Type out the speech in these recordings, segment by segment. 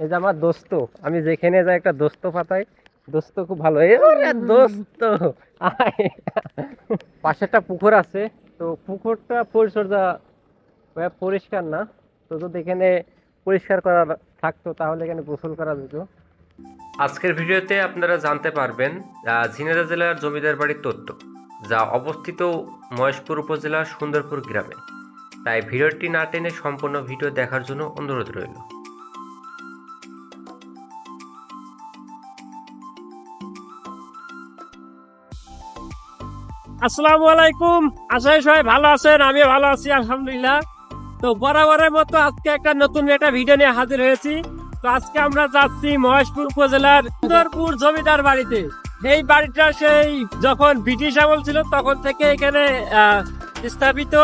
এই যে আমার দোস্ত আমি যেখানে যাই একটা দোস্ত পাতাই দোস্ত খুব ভালো। দোস্ত পাশে একটা পুকুর আছে তো পুকুরটা পরিচর্যা পরিষ্কার না। তো যদি এখানে পরিষ্কার করা থাকতো তাহলে এখানে গোসল করা যেত। আজকের ভিডিওতে আপনারা জানতে পারবেন আহ, ঝিনাইদহ জেলার জমিদার বাড়ির তথ্য যা অবস্থিত মহেশপুর উপজেলার সুন্দরপুর গ্রামে। তাই ভিডিওটি না টেনে সম্পূর্ণ ভিডিও দেখার জন্য অনুরোধ রইল। আসসালামু আলাইকুম। আশা সবাই ভালো আছেন আমি ভালো আছি, আলহামদুলিল্লাহ। তো বরাবরের মতো আজকে একটা নতুন একটা ভিডিও নিয়ে হাজির হয়েছি। তো আজকে আমরা যাচ্ছি মহেশপুর উপজেলার সুন্দরপুর জমিদার বাড়িতে। এই বাড়িটা সেই যখন ব্রিটিশ আমল ছিল, তখন থেকে এখানে স্থাপিত।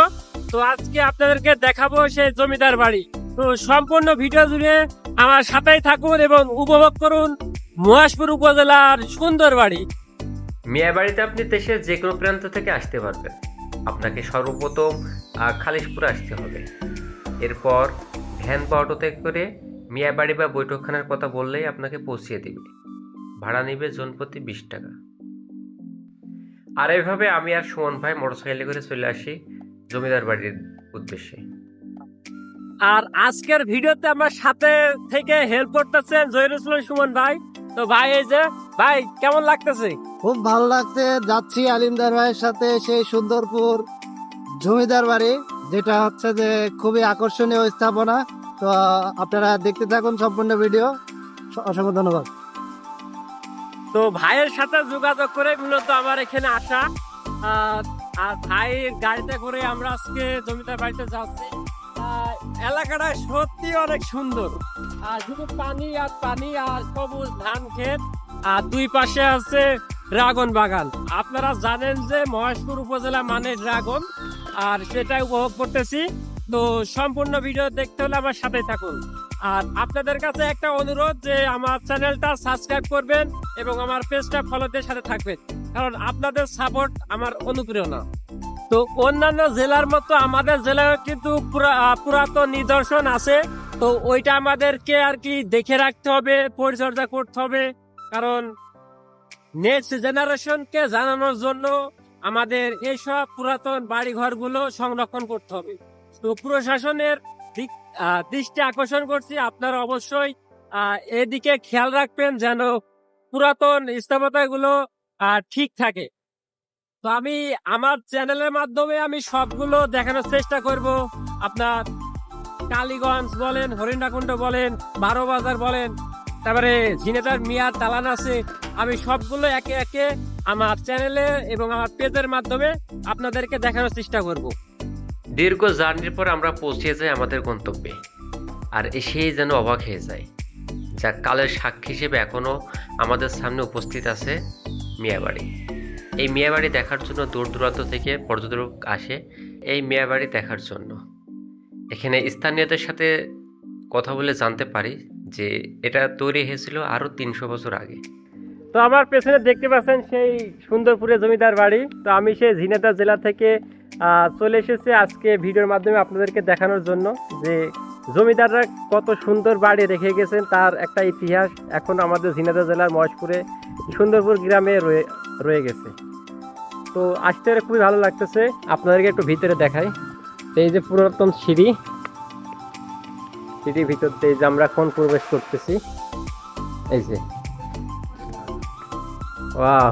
তো আজকে আপনাদেরকে দেখাবো সেই জমিদার বাড়ি। তো সম্পূর্ণ ভিডিও জুড়ে আমার সাথেই থাকুন এবং উপভোগ করুন মহেশপুর উপজেলার সুন্দর বাড়ি। মিয়া বাড়িতে আপনি দেশের যে কোনো প্রান্ত থেকে আসতে পারবেন। আপনাকে সর্বপ্রথম খালিশপুর আসতে হবে। এরপর ভ্যান বা অটোতে করে মিয়া বাড়ি বা বৈঠকখানার কথা বললেই আপনাকে পৌঁছিয়ে দিবে। ভাড়া নেবে জনপ্রতি বিশ টাকা। আর এইভাবে আমি আর সুমন ভাই মোটরসাইকেলে করে চলে আসি জমিদার বাড়ির উদ্দেশ্যে। আর আজকের ভিডিওতে আমার সাথে থেকে হেল্প করতেছেন ইসলাম সুমন ভাই। তো ভাই এই যে ভাই কেমন লাগতেছে? খুব ভালো লাগছে। যাচ্ছি আলিমদার ভাইয়ের সাথে সেই সুন্দরপুর জমিদার বাড়ি যেটা হচ্ছে যে খুবই আকর্ষণীয় স্থাপনা। তো আপনারা দেখতে থাকুন সম্পূর্ণ ভিডিও। অসংখ্য ধন্যবাদ। তো ভাইয়ের সাথে যোগাযোগ করে মূলত আমার এখানে আসা। আর ভাইয়ের গাড়িতে করে আমরা আজকে জমিদার বাড়িতে যাচ্ছি। এলাকাটা সত্যি অনেক সুন্দর। আর শুধু পানি আর পানি আর সবুজ ধান ক্ষেত, আর দুই পাশে আছে ড্রাগন বাগান। আপনারা জানেন যে মহেশপুর উপজেলা মানে ড্রাগন, আর সেটা উপভোগ করতেছি। তো সম্পূর্ণ ভিডিও দেখতে হলে আমার সাথে থাকুন। আর আপনাদের কাছে একটা অনুরোধ যে আমার চ্যানেলটা সাবস্ক্রাইব করবেন এবং আমার পেজটা ফলোদের সাথে থাকবেন, কারণ আপনাদের সাপোর্ট আমার অনুপ্রেরণা। তো অন্যান্য জেলার মতো আমাদের জেলায় কিন্তু পুরা- পুরাতন নিদর্শন আছে। তো ওইটা আমাদেরকে আর কি দেখে রাখতে হবে পরিচর্যা করতে হবে। কারণ নেক্সট জেনারেশনকে জানানোর জন্য আমাদের এইসব পুরাতন বাড়িঘরগুলো সংরক্ষণ করতে হবে। তো প্রশাসনের দিক দৃষ্টি আকর্ষণ করছি। আপনারা অবশ্যই এদিকে খেয়াল রাখবেন যেন পুরাতন স্থাপত্যগুলো আহ, ঠিক থাকে। তো আমি আমার চ্যানেলের মাধ্যমে আমি সবগুলো দেখানোর চেষ্টা করব। আপনার কালীগঞ্জ বলেন, হরিণাকুণ্ড বলেন, বারো বাজার বলেন, তারপরে ঝিনেদার মিয়ার দালান আছে। আমি সবগুলো একে একে আমার চ্যানেলে এবং আমার পেজের মাধ্যমে আপনাদেরকে দেখানোর চেষ্টা করব। দীর্ঘ জার্নির পর আমরা পৌঁছে যাই আমাদের গন্তব্যে। আর এসেই যেন অবাক হয়ে যায় যা কালের সাক্ষী হিসেবে এখনও আমাদের সামনে উপস্থিত আছে মিয়াবাড়ি। এই মিয়াবাড়ি দেখার জন্য দূর দূরান্ত থেকে পর্যটক আসে এই মিয়াবাড়ি দেখার জন্য। এখানে স্থানীয়দের সাথে কথা বলে জানতে পারি যে এটা তৈরি হয়েছিল আরও তিনশো বছর আগে। তো আমার পেছনে দেখতে পাচ্ছেন সেই সুন্দরপুরের জমিদার বাড়ি। তো আমি সেই ঝিনেদা জেলা থেকে চলে এসেছি আজকে ভিডিওর মাধ্যমে আপনাদেরকে দেখানোর জন্য যে জমিদাররা কত সুন্দর বাড়ি রেখে গেছেন, তার একটা ইতিহাস এখন আমাদের ঝিনেদা জেলার মহেশপুরে, সুন্দরপুর গ্রামে রয়ে রয়ে গেছে। তো আসতে খুবই ভালো লাগতেছে। আপনাদেরকে একটু ভিতরে দেখাই। তো এই যে পুরাতন সিঁড়ি সিঁড়ির ভিতর দিয়ে যে আমরা এখন প্রবেশ করতেছি এই যে। ওয়াও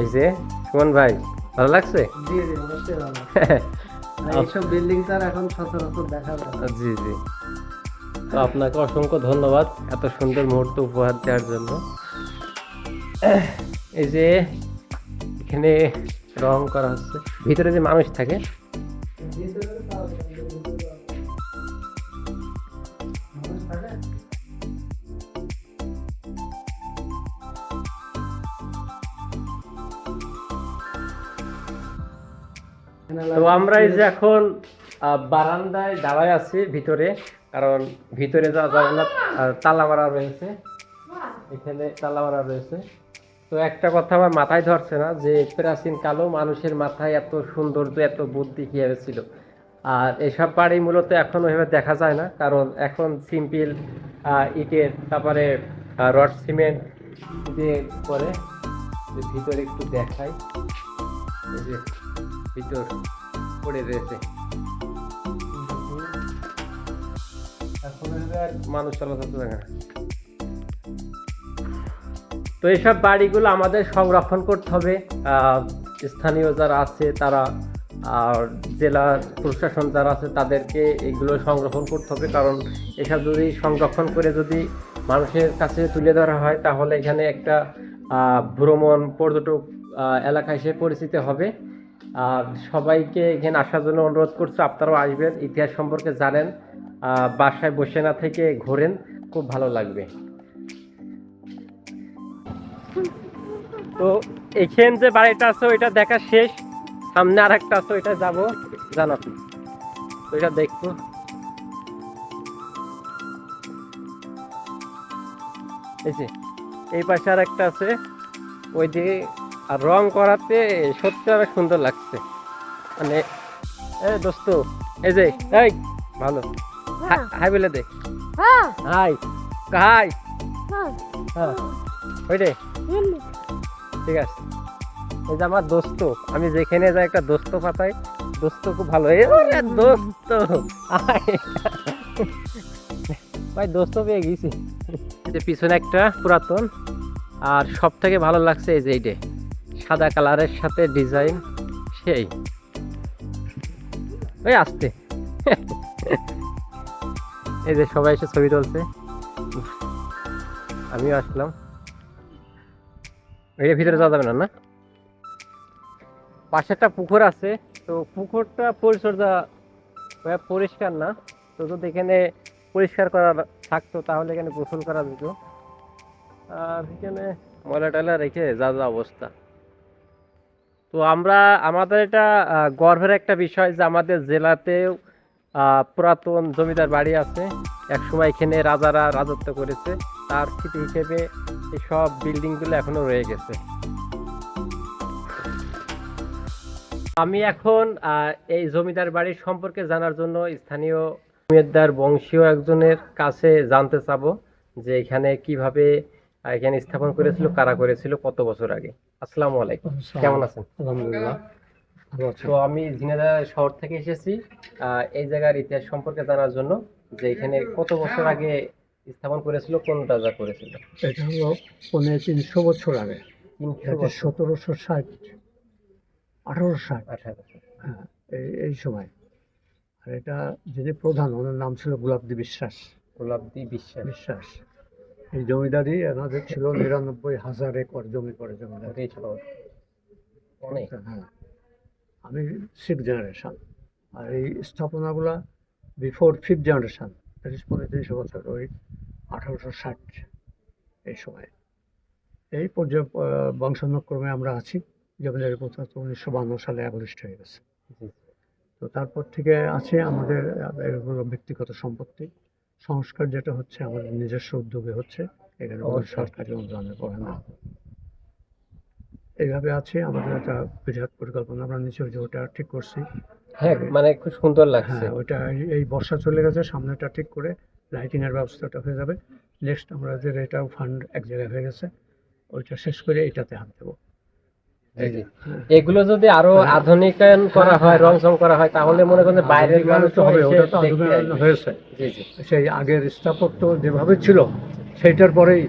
এই যে সুমন ভাই ভালো লাগছে? জি জি অবশ্যই ভালো এইসব বিল্ডিং তো এখন সচরাচর দেখা যায় জি জি। তো আপনাকে অসংখ্য ধন্যবাদ এত সুন্দর মুহূর্ত উপহার দেওয়ার জন্য। এই যে এখানে রং করা হচ্ছে। ভিতরে যে মানুষ থাকে আমরা এই যে এখন বারান্দায় দাঁড়ায় আছি ভিতরে, কারণ ভিতরে যাওয়া যাবে না তালা মারা রয়েছে। এখানে তালা মারা রয়েছে। তো একটা কথা আমার মাথায় ধরছে না, যে প্রাচীন কালো মানুষের মাথায় এত সৌন্দর্য, এত বুদ্ধি কীভাবে ছিল? আর এসব বাড়ি মূলত এখন ওইভাবে দেখা যায় না, কারণ এখন সিম্পল ইটের, তারপরে রড সিমেন্ট দিয়ে করে। ভিতরে একটু দেখাই। ভিতর। পড়ে রয়েছে। করে তো এইসব বাড়িগুলো আমাদের সংরক্ষণ করতে হবে। স্থানীয় যারা আছে তারা, আর জেলা প্রশাসন যারা আছে তাদেরকে এগুলো সংরক্ষণ করতে হবে। কারণ এসব যদি সংরক্ষণ করে যদি মানুষের কাছে তুলে ধরা হয়, তাহলে এখানে একটা ভ্রমণ পর্যটক এলাকা হিসেবে পরিচিত হবে। আর সবাইকে এখানে আসার জন্য অনুরোধ করছি, আপনারাও আসবেন, ইতিহাস সম্পর্কে জানেন বাসায় বসে না থেকে ঘোরেন, খুব ভালো লাগবে। তো এখান যে বাড়িটা আছে, ওইটা দেখা শেষ, সামনে আর একটা আছে, ওইটা যাব জান আপনি। ওইটা দেখব এই যে, এই পাশে আর একটা আছে ওই দিকে আর রং করাতে সত্যি অনেক সুন্দর লাগছে। মানে এ দোস্ত এই যে এই ভালো। হাই- হাই বলে দে। হ্যাঁ। Hi hi. হ্যাঁ। হ্যাঁ। ওই রে ঠিক আছে। এই যে আমার দোস্ত আমি যেখানে যাই একটা দোস্ত পাতাই দোস্ত খুব ভালো। এ দোস্ত। ভাই দোস্ত পেয়ে গেছি। যে পিছনে একটা পুরাতন। আর সব থেকে ভালো লাগছে এই যে এইটে। সাদা কালারের সাথে ডিজাইন সেই। ওই আসতে এই যে সবাই এসে ছবি তুলছে। আমিও আসলাম। এর ভিতরে যাওয়া যাবে না না? পাশে একটা পুকুর আছে, তো পুকুরটা পরিচর্যা পরিষ্কার না। তো যদি এখানে পরিষ্কার করা থাকতো, তাহলে এখানে গোসল করা যেত। আর এখানে ময়লা টয়লা রেখে যা যা অবস্থা। তো আমরা, আমাদের এটা গর্বের একটা বিষয় যে আমাদের জেলাতেও পুরাতন জমিদার বাড়ি আছে। একসময় এখানে রাজারা রাজত্ব করেছে। তার স্মৃতি হিসেবে এই সব বিল্ডিংগুলো এখনও রয়ে গেছে। আমি এখন এই জমিদার বাড়ির সম্পর্কে জানার জন্য স্থানীয় জমিদার বংশীয় একজনের কাছে জানতে চাবো যে এখানে কীভাবে এখানে স্থাপন করেছিল কারা করেছিল কত বছর আগে? আসসালামু আলাইকুম। কেমন আছেন? আলহামদুলিল্লাহ। তো আমি ঝিনাইদহ শহর থেকে এসেছি। এই জায়গার ইতিহাস সম্পর্কে জানার জন্য যে এখানে কত বছর আগে স্থাপন করেছিল কোন রাজা করেছিল? এটা হলো পনেরো তিনশো বছর আগে। সতেরোশো ষাট আঠারোশো ষাট। আঠারো হ্যাঁ এই এই সময়। আর এটা যিনি প্রধান ওনার নাম ছিল গোলাপদি বিশ্বাস। গোলাপদি বিশ্বাস। বিশ্বাস। এই জমিদারি এনাদের ছিল নিরানব্বই হাজার একর জমি পড়ে জমিদারি। ছিল অনেক। হ্যাঁ। আমি সিক্স জেনারেশন আর এই স্থাপনাগুলা বিফোর ফিফথ জেনারেশন তিরিশ পঁয়ত্রিশ বছর ওই আঠারোশো ষাট এই সময়। এই পর্যায়ে বংশানুক্রমে আমরা আছি। জমিদারি প্রথা তো উনিশশো বান্ন সালে অ্যাবলিস্ট হয়ে গেছে। তো তারপর থেকে আছে আমাদের এগুলো ব্যক্তিগত সম্পত্তি। সংস্কার যেটা হচ্ছে আমাদের নিজস্ব উদ্যোগে হচ্ছে এখানে কোনো সরকারি অনুদানে পড়ে না। এইভাবে আছে আমাদের একটা বিরাট পরিকল্পনা আমরা নিচে ওই যে ওটা ঠিক করছি। হ্যাঁ মানে খুব সুন্দর লাগছে। হ্যাঁ ওইটা এই- বর্ষা চলে গেছে সামনেটা ঠিক করে লাইটিং এর ব্যবস্থাটা হয়ে যাবে। নেক্সট আমরা যে এটাও ফান্ড এক জায়গায় হয়ে গেছে ওইটা শেষ করে এটাতে হাত দেবো। এগুলো যদি আরও আধুনিকায়ন করা হয় রং চং করা হয় তাহলে মনে করেন বাইরের মানুষ হবে ওটা তো আধুনিকায়ন হয়েছে। সেই আগের স্থাপত্য যেভাবে ছিল সেইটার পরেই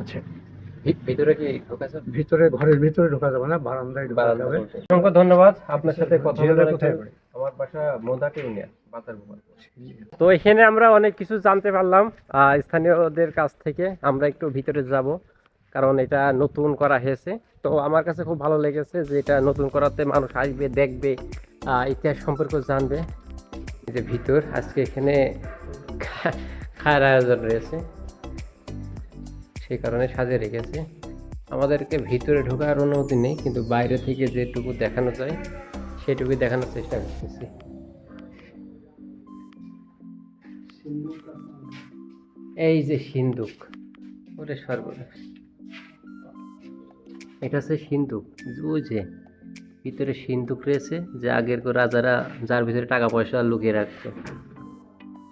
আছে। ভিতরে কি ঢোকাছে ভিতরে ঘরের ভিতরে ঢোকা যাবে না বারান্দায় ঢোকা যাবে। অসংখ্য ধন্যবাদ। আপনার সাথে কথা বলে আমার বাসা মোদাকে ইউনিয়ন তো এখানে আমরা অনেক কিছু জানতে পারলাম স্থানীয়দের কাছ থেকে। আমরা একটু ভিতরে যাব। কারণ এটা নতুন করা হয়েছে। তো আমার কাছে খুব ভালো লেগেছে যে এটা নতুন করাতে মানুষ আসবে, দেখবে ইতিহাস সম্পর্কে জানবে। যে ভিতর, আজকে এখানে খায়ের আয়োজন রয়েছে। সেই কারণে সাজিয়ে রেখেছে। আমাদেরকে ভিতরে ঢোকার অনুমতি নেই, কিন্তু বাইরে থেকে যেটুকু দেখানো যায়, সেটুকু দেখানোর চেষ্টা করতেছি। এই যে সিন্দুক, ওটা সর্বনাশ। এটা হচ্ছে সিন্ধুক। বুঝে ভিতরে সিন্ধুক রয়েছে, যে আগের রাজারা যার ভিতরে টাকা পয়সা লুকিয়ে রাখতো।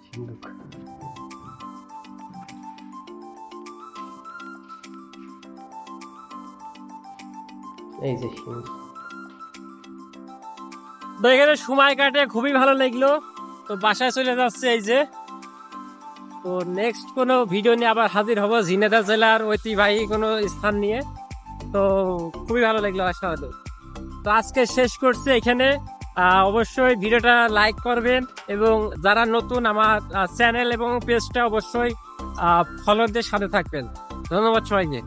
সিন্ধুক। এই যে তো এখানে সময় কাটে, খুবই ভালো লাগল। তো বাসায় চলে যাচ্ছে এই যে। তো নেক্সট কোনো ভিডিও নিয়ে আবার হাজির হব ঝিনেদা জেলার ঐতিহ্যবাহী কোনো স্থান নিয়ে। তো খুবই ভালো লাগল আশাবাদ তো আজকে শেষ করছে এখানে। অবশ্যই ভিডিওটা লাইক করবেন এবং যারা নতুন আমার চ্যানেল এবং পেজটা অবশ্যই ফলোদের সাথে থাকবেন। ধন্যবাদ সবাইকে।